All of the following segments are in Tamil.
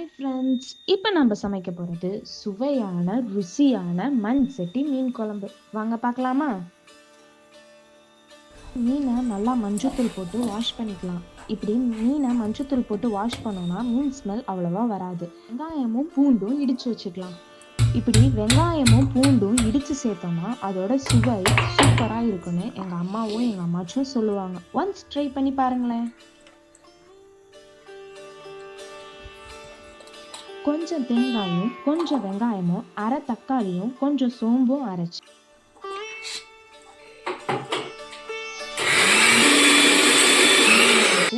ஹாய் ஃப்ரெண்ட்ஸ் இப்போ நம்ம சமைக்க போகிறது சுவையான ருசியான மண் செட்டி மீன் குழம்பு. வாங்க பார்க்கலாமா? மீனை நல்லா மஞ்சத்தூள் போட்டு வாஷ் பண்ணிக்கலாம். இப்படி மீனை மஞ்சத்தூள் போட்டு வாஷ் பண்ணோன்னா மீன் ஸ்மெல் அவ்வளோவா வராது. வெங்காயமும் பூண்டும் இடித்து வச்சுக்கலாம். இப்படி வெங்காயமும் பூண்டும் இடித்து சேர்த்தோம்னா அதோட சுவை சூப்பராக இருக்குன்னு எங்கள் அம்மாவும் எங்கள் அம்மாச்சும் சொல்லுவாங்க. ஒன்ஸ் ட்ரை பண்ணி பாருங்களேன். கொஞ்சம் தேங்காயும் கொஞ்சம் வெங்காயமும் அரை தக்காளியும் கொஞ்சம் சோம்பும் அரைச்சி.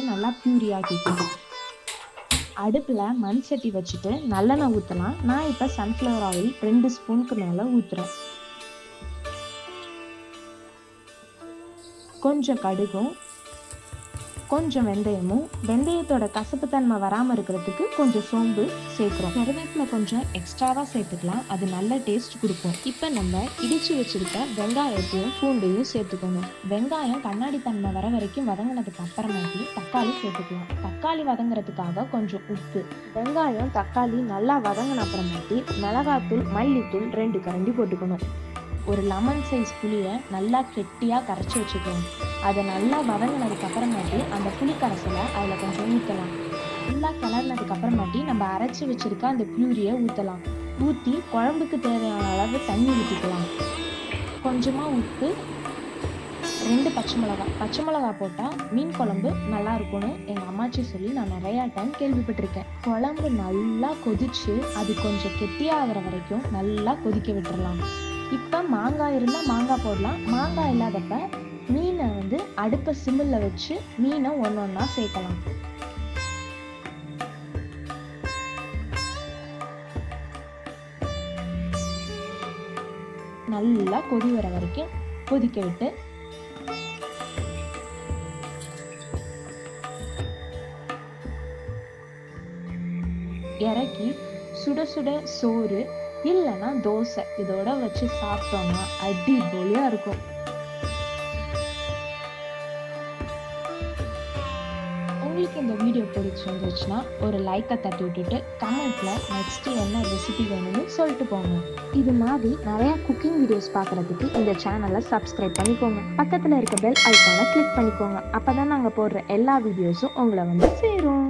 நல்லா பியூரி ஆக்கிக்கணும் அடுப்பில் மண் சட்டி வச்சுட்டு நல்லெண்ணெய் ஊற்றலாம் நான் இப்போ சன்ஃப்ளவர் ஆயில் ரெண்டு ஸ்பூனுக்கு மேலே ஊற்றுறேன் கொஞ்சம் கடுகும் கொஞ்சம் வெந்தயமும் வெந்தயத்தோட கசப்புத்தன்மை வராமல் இருக்கிறதுக்கு கொஞ்சம் சோம்பு சேர்க்குறோம். கருவேப்பிலை கொஞ்சம் எக்ஸ்ட்ராவாக சேர்த்துக்கலாம். அது நல்ல டேஸ்ட் கொடுக்கும். இப்போ நம்ம இடித்து வச்சுருக்க வெங்காயத்தையும் பூண்டையும் சேர்த்துக்கணும். வெங்காயம் கண்ணாடி தன்மை வர வரைக்கும் வதங்கினதுக்கு அப்புறமாட்டி தக்காளி சேர்த்துக்கலாம். தக்காளி வதங்குறதுக்காக கொஞ்சம் உப்பு. வெங்காயம் தக்காளி நல்லா வதங்கின அப்புறமாட்டி மிளகாத்தூள் மல்லித்தூள் ரெண்டு கரண்டி போட்டுக்கணும். ஒரு லெமன் சைஸ் புளியை நல்லா கெட்டியாக கரைச்சி வச்சுக்கணும். அதை நல்லா வதங்கினதுக்கு அப்புறமாட்டி அந்த புளி கரைசலை அதில் கொஞ்சம் ஊற்றலாம் நல்லா கிளறினதுக்கு அப்புறமாட்டி நம்ம அரைச்சி வச்சுருக்க அந்த பியூரியை ஊற்றலாம் ஊற்றி குழம்புக்கு தேவையான அளவு தண்ணி ஊற்றிக்கலாம் கொஞ்சமாக உப்பு ரெண்டு பச்சை மிளகா. பச்சை மிளகா போட்டால் மீன் குழம்பு நல்லா இருக்கும்னு எங்கள் அம்மாச்சி சொல்லி நான் நிறையா டைம் கேள்விப்பட்டிருக்கேன். குழம்பு நல்லா கொதிச்சு அது கொஞ்சம் கெட்டியாகிற வரைக்கும் நல்லா கொதிக்க விட்டுறலாம். இப்போ மாங்காய் இருந்தால் மாங்காய் போடலாம். மாங்காய் இல்லாதப்ப மீனை வந்து அடுப்பை சிம்மில் வச்சு மீனை ஒன்று ஒன்றா சேர்க்கலாம். நல்லா கொதி வர வரைக்கும் கொதிக்க விட்டு இறக்கி சுட சுட சோறு இல்லைன்னா தோசை. இதோட வச்சு சாப்பிட்டோம்னா அடிபொலியாக இருக்கும். உங்களுக்கு இந்த வீடியோ பிடிச்சிருந்துச்சுன்னா ஒரு லைக்கை தட்டி விட்டுட்டு கமெண்ட்ல நெக்ஸ்ட் என்ன ரெசிபி வேணும்னு சொல்லிட்டு போங்க. இது மாதிரி நிறைய குக்கிங் வீடியோஸ் பார்க்குறதுக்கு இந்த சேனலை சப்ஸ்கிரைப் பண்ணிக்கோங்க. பக்கத்தில் இருக்க பெல் ஐக்கானை கிளிக் பண்ணிக்கோங்க. அப்போ தான் நாங்கள் போடுற எல்லா வீடியோஸும் உங்களை வந்து சேரும்.